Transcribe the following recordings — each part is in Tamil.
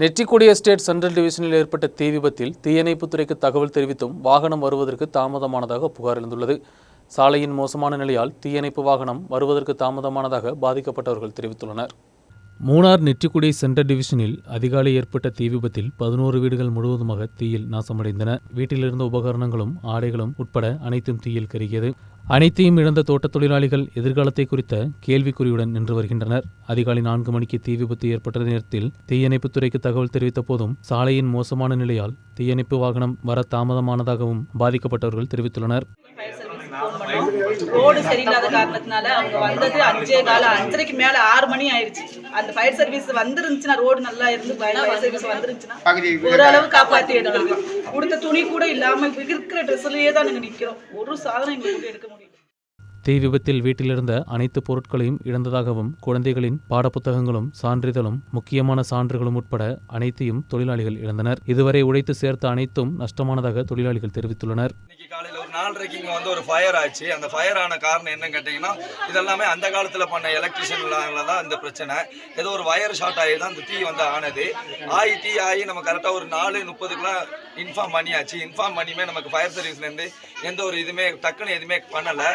நெற்றிக்குடிய ஸ்டேட் சென்ட்ரல் டிவிஷனில் ஏற்பட்ட தீ விபத்தில் தீயணைப்புத்துறைக்கு தகவல் தெரிவித்தும் வாகனம் வருவதற்கு தாமதமானதாக புகார் எழுந்துள்ளது. சாலையின் மோசமான நிலையால் தீயணைப்பு வாகனம் வருவதற்கு தாமதமானதாக பாதிக்கப்பட்டவர்கள் தெரிவித்துள்ளனர். மூணார் நெற்றிக்குடி சென்ட்ரல் டிவிஷனில் அதிகாலை ஏற்பட்ட தீ விபத்தில் பதினோரு வீடுகள் முழுவதுமாக தீயில் நாசமடைந்தன. வீட்டிலிருந்த உபகரணங்களும் ஆடைகளும் உட்பட அனைத்தும் தீயில் கருகியது. அனைத்தையும் இழந்த தோட்டத் தொழிலாளிகள் எதிர்காலத்தை குறித்த கேள்விக்குறியுடன் நின்று வருகின்றனர். அதிகாலை நான்கு மணிக்கு தீ விபத்து ஏற்பட்ட நேரத்தில் தீயணைப்புத்துறைக்கு தகவல் தெரிவித்த போதும் சாலையின் மோசமான நிலையால் தீயணைப்பு வாகனம் வர தாமதமானதாகவும் பாதிக்கப்பட்டவர்கள் தெரிவித்துள்ளனர். ஃபோன் பண்ணோம் ரோடு சரியில்லாத காரணத்தினால அவங்க வந்தது அஞ்சே கால அஞ்சரைக்கு மேல ஆறு மணி ஆயிருச்சு. அந்த ஃபயர் சர்வீஸ் வந்துருந்துச்சுன்னா ரோடு நல்லா இருந்து ஃபயர் சர்வீஸ் வந்துருந்துச்சுன்னா ஓரளவு காப்பாத்தி எடுக்கலாம் கொடுத்த துணி கூட இல்லாம இருக்கிற ட்ரெஸ்லயே தான் நாங்க நிக்கிறோம். ஒரு சாதனம் எங்களுக்கு எடுக்க முடியல. தீ விபத்தில் வீட்டிலிருந்த அனைத்து பொருட்களையும் இழந்ததாகவும் குழந்தைகளின் பாடப்புத்தகங்களும் சான்றிதழும் முக்கியமான சான்றுகளும் உட்பட அனைத்தையும் தொழிலாளிகள் இழந்தனர். இதுவரை உழைத்து சேர்த்த அனைத்தும் நஷ்டமானதாக தொழிலாளிகள் தெரிவித்துள்ளனர். நாலரைக்கு இங்கே வந்து ஒரு ஃபயர் ஆச்சு. அந்த ஃபயர் ஆன காரணம் என்னன்னு கேட்டிங்கன்னா இதெல்லாமே அந்த காலத்தில் பண்ண எலக்ட்ரிஷியன்ல தான் இந்த பிரச்சனை. ஏதோ ஒரு ஒயர் ஷார்ட் ஆகி தான் இந்த தீ வந்து ஆனது. ஆகி தீ ஆகி நம்ம கரெக்டாக ஒரு நாலு முப்பதுக்குலாம் இன்ஃபார்ம் பண்ணியாச்சு. இன்ஃபார்ம் பண்ணியுமே நமக்கு ஃபயர் சர்வீஸ்லேருந்து எந்த ஒரு இதுவுமே டக்குன்னு எதுவுமே பண்ணலை.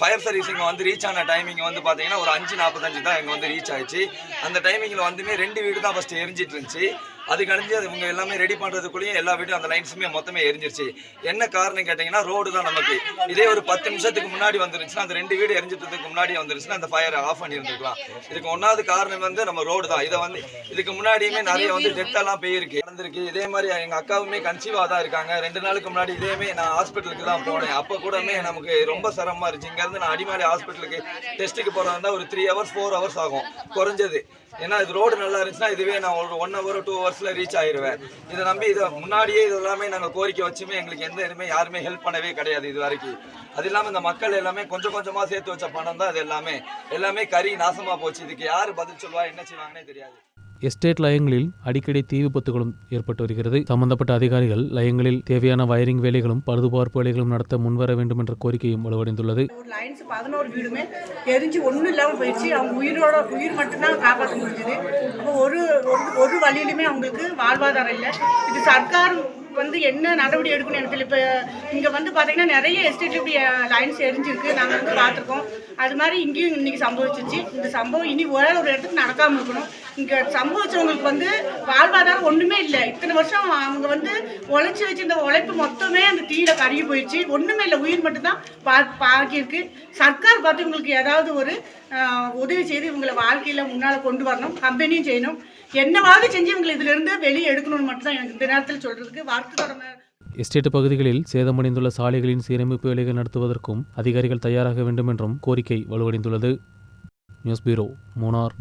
ஃபயர் சர்வீஸ் இங்கே வந்து ரீச் ஆன டைமிங் வந்து பார்த்தீங்கன்னா ஒரு அஞ்சு நாற்பத்தஞ்சு தான் இங்கே வந்து ரீச் ஆயிடுச்சு அந்த டைமிங்கில் வந்துமே ரெண்டு வீடு தான் ஃபஸ்ட்டு எரிஞ்சிட்டு இருந்துச்சு. அது கழிஞ்சு அது இவங்க எல்லாமே ரெடி பண்ணுறதுக்குள்ளேயும் எல்லா வீடும் அந்த லைன்ஸுமே மொத்தமே எரிஞ்சிருச்சு. என்ன காரணம் கேட்டிங்கன்னா ரோடு தான் நமக்கு. இதே ஒரு பத்து நிமிஷத்துக்கு முன்னாடி வந்துருச்சுன்னா அந்த ரெண்டு வீடு எரிஞ்சிட்டதுக்கு முன்னாடி வந்துருச்சுன்னா அந்த ஃபயரை ஆஃப் பண்ணியிருந்துருக்கலாம். இதுக்கு ஒன்றாவது காரணம் வந்து நம்ம ரோடு தான். இதை வந்து இதுக்கு முன்னாடியுமே நிறைய வந்து டெத்தெல்லாம் போயிருக்கு. நடந்திருக்கு. இதே மாதிரி எங்கள் அக்காவுமே கன்சீவாக தான் இருக்காங்க. ரெண்டு நாளுக்கு முன்னாடி இதேமே நான் ஹாஸ்பிட்டலுக்கு தான் போனேன். அப்போ கூடமே நமக்கு ரொம்ப சிரமமாக இருந்துச்சு. இங்கேருந்து நான் அடிமாடி ஹாஸ்பிட்டலுக்கு டெஸ்ட்டுக்கு போகிறதா ஒரு த்ரீ ஹவர்ஸ் ஃபோர் ஹவர்ஸ் ஆகும். குறைஞ்சது. ஏன்னா இது ரோடு நல்லா இருந்துச்சுன்னா இதுவே நான் ஒரு ஒன் ஹவர் டூ ஹவர்ஸில் ரீச் ஆயிருவேன். இதை நம்பி இதை முன்னாடியே இது எல்லாமே நாங்கள் கோரிக்கை வச்சுமே எங்களுக்கு எந்த இதுவுமே யாருமே ஹெல்ப் பண்ணவே கிடையாது இது வரைக்கும். அது இல்லாமல் இந்த மக்கள் எல்லாமே கொஞ்சம் கொஞ்சமாக சேர்த்து வச்ச பணம் தான் இது எல்லாமே. எல்லாமே கறி நாசமாக போச்சு. இதுக்கு யார் பதில் சொல்லுவா என்ன செய்வாங்கன்னே தெரியாது. எஸ்டேட் லயங்களில் அடிக்கடி தீ விபத்துகளும் ஏற்பட்டு வருகிறது. சம்பந்தப்பட்ட அதிகாரிகள் லயங்களில் தேவையான வயரிங் வேலைகளும் பழுதுபார்ப்பு வேலைகளும் நடத்த முன்வர வேண்டும் என்ற கோரிக்கையும் வலுவடைந்துள்ளது. ஒரு பதினோரு வீடுமே எரிஞ்சு ஒன்றும் இல்லாமல் போயிடுச்சு. அவங்க உயிரோட உயிர் மட்டும்தான் காப்பாற்ற முடிஞ்சது. அப்போ ஒரு ஒரு- வழியிலுமே அவங்களுக்கு வாழ்வாதாரம் இல்லை. இது சர்க்கார் வந்து என்ன நடவடிக்கை எடுக்கணும் எனக்கு இப்போ இங்கே வந்து பார்த்தீங்கன்னா நிறைய எஸ்டேட் இப்படி லைன்ஸ் எரிஞ்சிருக்கு. நாங்கள் வந்து பார்த்துருக்கோம் அது மாதிரி இங்கேயும் இன்னைக்கு சம்பவிச்சிச்சு. இந்த சம்பவம் இனி ஒரே ஒரு இடத்துக்கு நடக்காமல் இருக்கணும். இங்கே சம்பவிச்சவங்களுக்கு வந்து வாழ்வாதாரம் ஒன்றுமே இல்லை. இத்தனை வருஷம் அவங்க வந்து உழைச்சி வச்சிருந்த உழைப்பு மொத்தமே அந்த தீயில கருகி போயிடுச்சு. ஒன்றுமே இல்லை. உயிர் மட்டும்தான் பா பாக்கியிருக்கு சர்க்கார் பார்த்து இவங்களுக்கு ஏதாவது ஒரு உதவி செய்து இவங்களை வாழ்க்கையில் முன்னால் கொண்டு வரணும். கம்பெனியும் செய்யணும். என்னவாவது செஞ்சு இவங்களை இதிலிருந்து வெளியே எடுக்கணும்னு மட்டும்தான் எனக்கு இந்த நேரத்தில் சொல்கிறதுக்கு வார்த்தை எஸ்டேட் பகுதிகளில் சேதமடைந்துள்ள சாலைகளின் சீரமைப்பு வேலைகள் நடத்துவதற்கும் அதிகாரிகள் தயாராக வேண்டும் என்றும் கோரிக்கை வலுவடைந்துள்ளது. News bureau Munnar